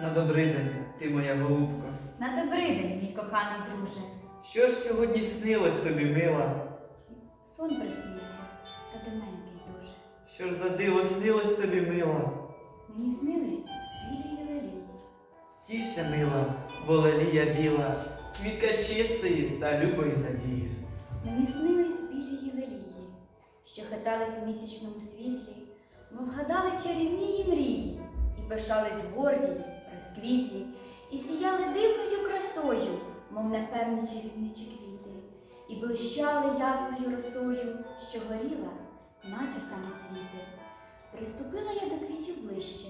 На добрий день, ти моя голубко. На добрий день, мій коханий друже. Що ж сьогодні снилось тобі, мила? Сон приснився, та давненький дуже. Що ж за диво снилось тобі, мила? Мені снились білі лілії. Тішся, мила, бо лелія біла, квітка чистої та любої надії. Мені снились білі єлелії, що хитались у місячному світлі, мов гадали чарівні її мрії, і пишались горді, розквітлі, і сіяли дивною красою, мов непевні чарівничі квіти, і блищали ясною росою, що горіла, наче самоцвіти. Приступила я до квітів ближче,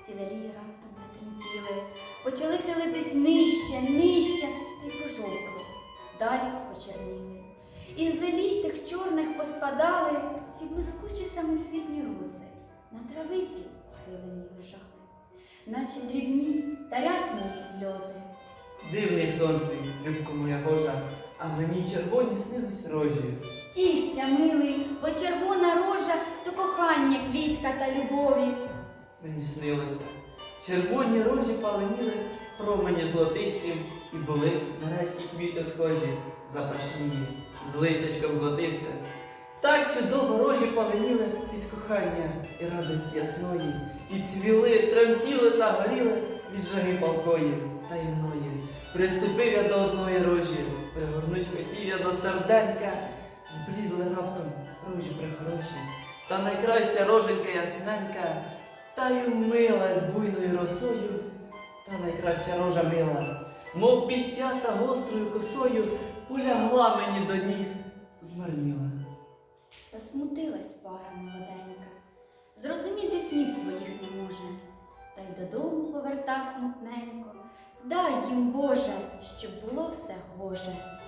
сілелії раптом затремтіли, почали хилитись нижче, нижче, та й пожовкли, далі почерніли. Із лилій тих чорних поспадали всі блискучі самоцвітні роси, на травиці наче дрібні та рясні сльози. Дивний сон твій, любко моя гожа, а мені червоні снились рожі. Тішся, милий, бо червона рожа то кохання, квітка та любові. Мені снилося. Червоні рожі паленіли в промені золотистім і були на райські квіти схожі, запашні, з листячком золотистим. Так чудово рожі паленіли від кохання і радості ясної, і цвіли, тремтіли та горіли від жаги палкої таємної. Приступив я до одної рожі, пригорнуть хотів я до серденька, зблідли раптом рожі прихороші, та найкраща роженька ясненька, та й мила з буйною росою, та найкраща рожа мила, мов підтята гострою косою, полягла мені до ніг, змарніла. Засмутилась пара молоденька, зрозуміти снів своїх не може, та й додому поверта смутненько. Дай їм, Боже, щоб було все гоже.